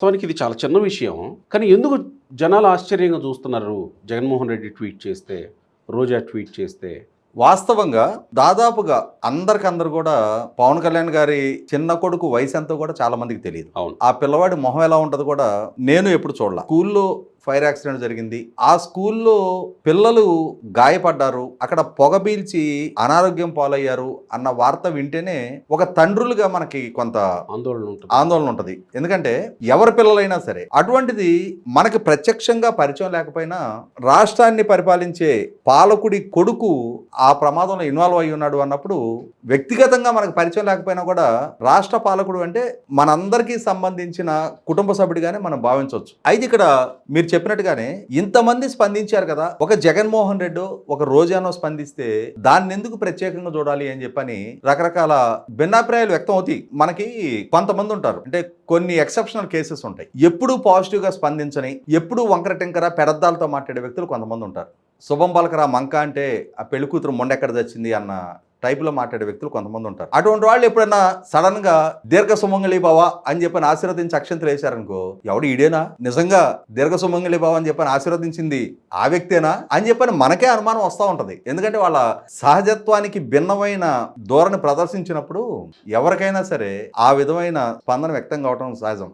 వాస్తవానికి ఇది చాలా చిన్న విషయం. కానీ ఎందుకు జనాలు ఆశ్చర్యంగా చూస్తున్నారు? జగన్మోహన్ రెడ్డి ట్వీట్ చేస్తే రోజా ట్వీట్ చేస్తే? వాస్తవంగా దాదాపుగా అందరికందరు కూడా పవన్ కళ్యాణ్ గారి చిన్న కొడుకు వయసు ఎంతో కూడా చాలా మందికి తెలియదు. అవును. ఆ పిల్లవాడి మొహం ఎలా ఉంటది కూడా నేను ఎప్పుడు చూడాల. స్కూల్లో ఫైర్ యాక్సిడెంట్ జరిగింది. ఆ స్కూల్లో పిల్లలు గాయపడ్డారు. అక్కడ పొగ పీల్చి అనారోగ్యం పాలయ్యారు అన్న వార్త వింటేనే ఒక తండ్రులుగా మనకి కొంత ఆందోళన ఉంటుంది. ఆందోళన ఉంటుంది. ఎందుకంటే ఎవరి పిల్లలైనా సరే అటువంటిది మనకి ప్రత్యక్షంగా పరిచయం లేకపోయినా రాష్ట్రాన్ని పరిపాలించే పాలకుడి కొడుకు ఆ ప్రమాదంలో ఇన్వాల్వ్ అయి ఉన్నాడు అన్నప్పుడు వ్యక్తిగతంగా మనకు పరిచయం లేకపోయినా కూడా రాష్ట్ర పాలకుడు అంటే మనందరికీ సంబంధించిన కుటుంబ సభ్యుడిగానే మనం భావించవచ్చు. అయితే ఇక్కడ మీరు చెప్పినట్టుగానే ఇంతమంది స్పందించారు కదా ఒక జగన్మోహన్ రెడ్డి ఒక రోజానో స్పందిస్తే దాన్ని ఎందుకు ప్రత్యేకంగా చూడాలి అని చెప్పని రకరకాల భిన్నాభిప్రాయాలు వ్యక్తం అవుతాయి. మనకి కొంతమంది ఉంటారు. అంటే కొన్ని ఎక్సెప్షనల్ కేసెస్ ఉంటాయి. ఎప్పుడు పాజిటివ్గా స్పందించని ఎప్పుడు వంకర టింకర పెడద్దాలతో మాట్లాడే వ్యక్తులు కొంతమంది ఉంటారు. శుభం పలకరా మంక అంటే ఆ పెళ్ళి కూతురు మొండెక్కడ తెచ్చింది అన్న టైపులో మాట్లాడే వ్యక్తులు కొంతమంది ఉంటారు. అటువంటి వాళ్ళు ఎప్పుడైనా సడన్గా దీర్ఘ సుమంగళి బావా అని చెప్పని ఆశీర్వదించి అక్షంతలు వేశారనుకో ఎవడు ఈడేనా? నిజంగా దీర్ఘ సుమంగళి బావా అని చెప్పని ఆశీర్వదించింది ఆ వ్యక్తేనా? అని చెప్పని మనకే అనుమానం వస్తూ ఉంటది. ఎందుకంటే వాళ్ళ సహజత్వానికి భిన్నమైన ధోరణి ప్రదర్శించినప్పుడు ఎవరికైనా సరే ఆ విధమైన స్పందన వ్యక్తం కావటం సహజం.